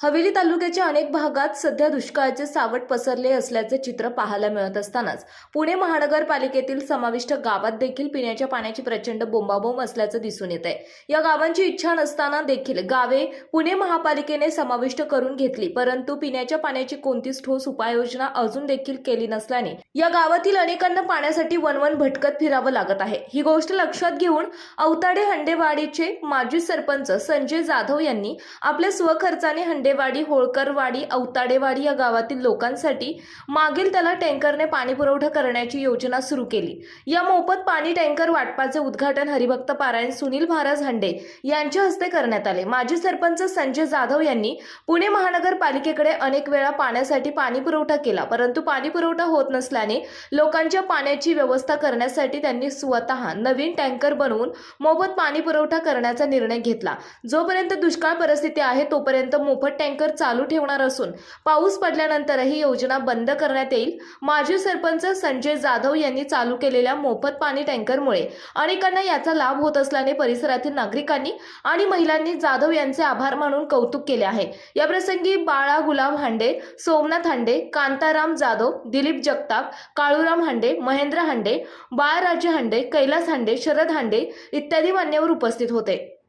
हवेली तालुक्याच्या अनेक भागात सध्या दुष्काळाचे सावट पसरले असल्याचे चित्र पाहायला मिळत असतानाच पुणे महानगरपालिकेतील समाविष्ट गावात देखील पिण्याच्या पाण्याची प्रचंड बोंबाबोंब असल्याचं दिसून येत आहे या गावांची इच्छा नसताना देखील गावे पुणे महापालिकेने समाविष्ट करून घेतली परंतु पिण्याच्या पाण्याची कोणतीच ठोस उपाययोजना अजून देखील केली नसल्याने या गावातील अनेकांना पाण्यासाठी वनवन भटकत फिरावं लागत आहे. ही गोष्ट लक्षात घेऊन अवताडे हंडेवाडीचे माजी सरपंच संजय जाधव यांनी आपल्या स्वखर्चाने हंडे हंडेवाडी होळकरवाडी अवताडेवाडी या गावातील लोकांसाठी मागील त्याला टँकरने पाणी पुरवठा करण्याची योजना सुरू केली. या मोफत पाणी टँकर वाटपाचे उद्घाटन हरिभक्त पारायण सुनील महाराज हंडे यांच्या हस्ते करण्यात आले. माजी सरपंच संजय जाधव यांनी पुणे महानगरपालिकेकडे अनेक वेळा पाण्यासाठी पाणी पुरवठा केला परंतु पाणी पुरवठा होत नसल्याने लोकांच्या पाण्याची व्यवस्था करण्यासाठी त्यांनी स्वतः नवीन टँकर बनवून मोफत पाणी पुरवठा करण्याचा निर्णय घेतला. जोपर्यंत दुष्काळ परिस्थिती आहे तोपर्यंत मोफत टँकर चालू ठेवणार असून पाऊस पडल्यानंतरही योजना बंद करण्यात येईल. माजी सरपंच संजय जाधव यांनी चालू केलेल्या मोफत पाणी टँकरमुळे अनेकांना याचा लाभ होत असल्याने परिसरातील नागरिकांनी आणि महिलांनी जाधव यांचे आभार मानून कौतुक केले आहे. याप्रसंगी बाळा गुलाब हांडे सोमनाथ हांडे कांताराम जाधव दिलीप जगताप काळूराम हांडे महेंद्र हांडे बाळराजे हांडे कैलास हांडे शरद हांडे इत्यादी मान्यवर उपस्थित होते.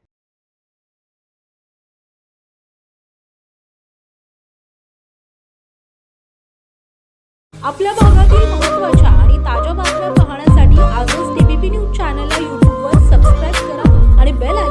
आपल्या भागातील